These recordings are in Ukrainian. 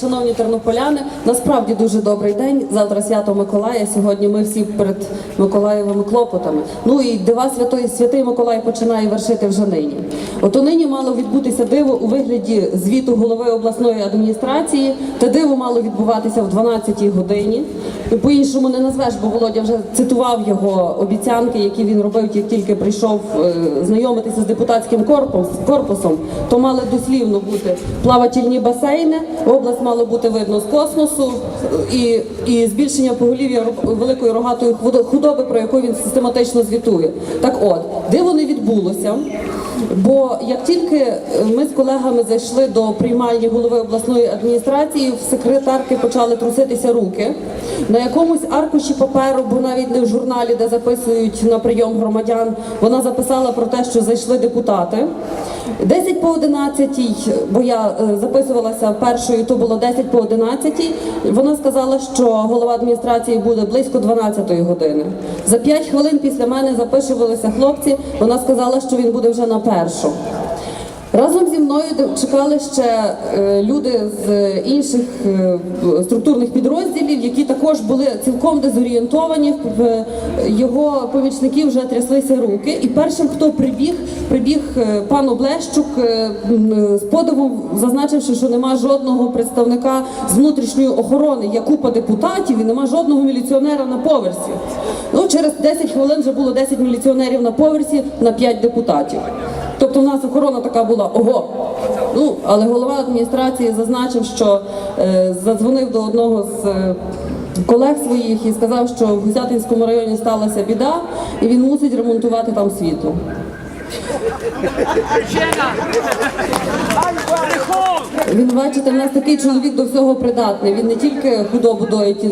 Шановні тернополяни, насправді дуже добрий день. Завтра свято Миколая. Сьогодні ми всі перед Миколаєвими клопотами. Ну і дива святої святий Миколай починає вершити вже нині. От нині мало відбутися диво у вигляді звіту голови обласної адміністрації. Те диво мало відбуватися в 12-й годині. Ну, По-іншому не назвеш, бо Володя вже цитував його обіцянки, які він робив, як тільки прийшов е, знайомитися з депутатським корпусом. То мали дослівно бути плавательні басейни, область мало бути видно з космосу і, і збільшення поголів'я великої рогатої худо- худоби, про яку він систематично звітує. Так от, де вони відбулося. Бо як тільки е, ми з колегами зайшли до приймальні голови обласної адміністрації, в секретарки почали труситися руки. На якомусь аркуші паперу, бо навіть не в журналі, де записують на прийом громадян, вона записала про те, що зайшли депутати. 10 по 11, бо я е, записувалася першою, то було 10 по 11. Вона сказала, що голова адміністрації буде близько 12 години. За 5 хвилин після мене запишувалися хлопці. Вона сказала, що він буде вже на першу. Разом зі мною чекали ще е, люди з інших е, структурних підрозділів, які також були цілком дезорієнтовані. В його помічників вже тряслися руки. І першим, хто прибіг, прибіг е, пан Облещук з подивом, зазначивши, що нема жодного представника з внутрішньої охорони, є купа депутатів і нема жодного міліціонера на поверсі. Ну, через 10 хвилин вже було 10 міліціонерів на поверсі на 5 депутатів. Тобто в нас охорона така була ого. Ну, але голова адміністрації зазначив, що е, задзвонив до одного з е, колег своїх і сказав, що в Гусятинському районі сталася біда, і він мусить ремонтувати там світло. Він бачите, в нас такий чоловік до всього придатний. Він не тільки худобу доїть,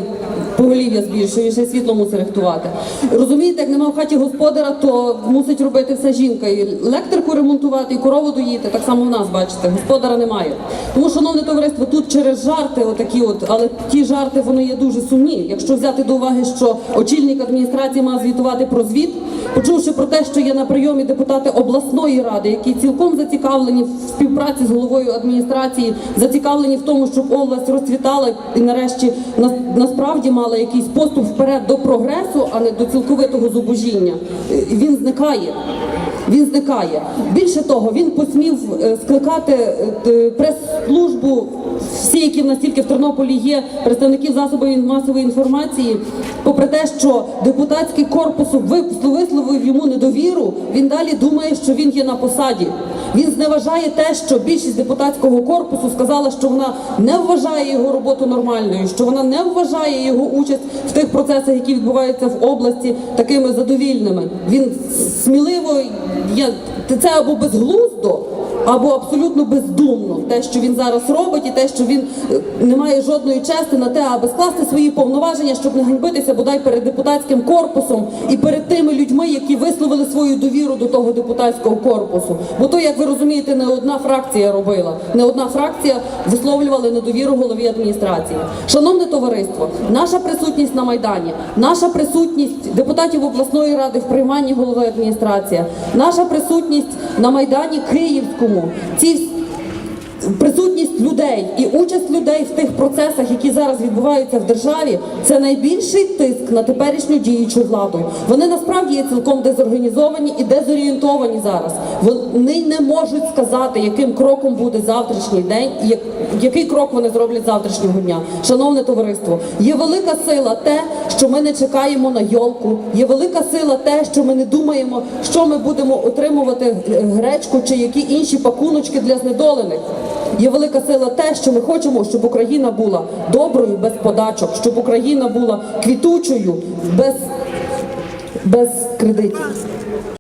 поголів'я збільшує, ще світло мусить рихтувати. Розумієте, як нема в хаті господара, то мусить робити все жінка. І електрику ремонтувати, і корову доїти. Так само в нас, бачите, господара немає. Тому, шановне товариство, тут через жарти, отакі от, але ті жарти вони є дуже сумні. Якщо взяти до уваги, що очільник адміністрації має звітувати про звіт, почувши про те, що є на прийомі депутати обласної ради, які цілком зацікавлені в співпраці з головою адміністрації, зацікавлені в тому, щоб область розцвітала і нарешті насправді мала якийсь поступ вперед до прогресу, а не до цілковитого зубожіння. Е, Він зникає. Він зникає. Більше того, він посмів е, скликати е, прес-службу. Які в нас тільки в Тернополі є, представників засобів масової інформації, попри те, що депутатський корпус висловив йому недовіру, він далі думає, що він є на посаді. Він зневажає те, що більшість депутатського корпусу сказала, що вона не вважає його роботу нормальною, що вона не вважає його участь в тих процесах, які відбуваються в області, такими задовільними. Він сміливо це або безглуздо, або абсолютно бездумно те, що він зараз робить, і те, що він е, не має жодної чести на те, аби скласти свої повноваження, щоб не ганьбитися бодай перед депутатським корпусом і перед тими людьми, які висловили свою довіру до того депутатського корпусу. Бо то, як ви розумієте, не одна фракція робила, не одна фракція висловлювала недовіру голові адміністрації. Шановне товариство, наша присутність на майдані, наша присутність депутатів обласної ради в прийманні голови адміністрації, наша присутність на майдані Київському. Ці Присутність людей і участь людей в тих процесах, які зараз відбуваються в державі, це найбільший тиск на теперішню діючу владу. Вони насправді є цілком дезорганізовані і дезорієнтовані зараз. Вони не можуть сказати, яким кроком буде завтрашній день, і який крок вони зроблять завтрашнього дня. Шановне товариство, є велика сила те, що ми не чекаємо на йолку. Є велика сила те, що ми не думаємо, що ми будемо отримувати е, гречку чи які інші пакуночки для знедолених. Є велика сила те, що ми хочемо, щоб Україна була доброю без подачок, щоб Україна була квітучою без, без кредитів.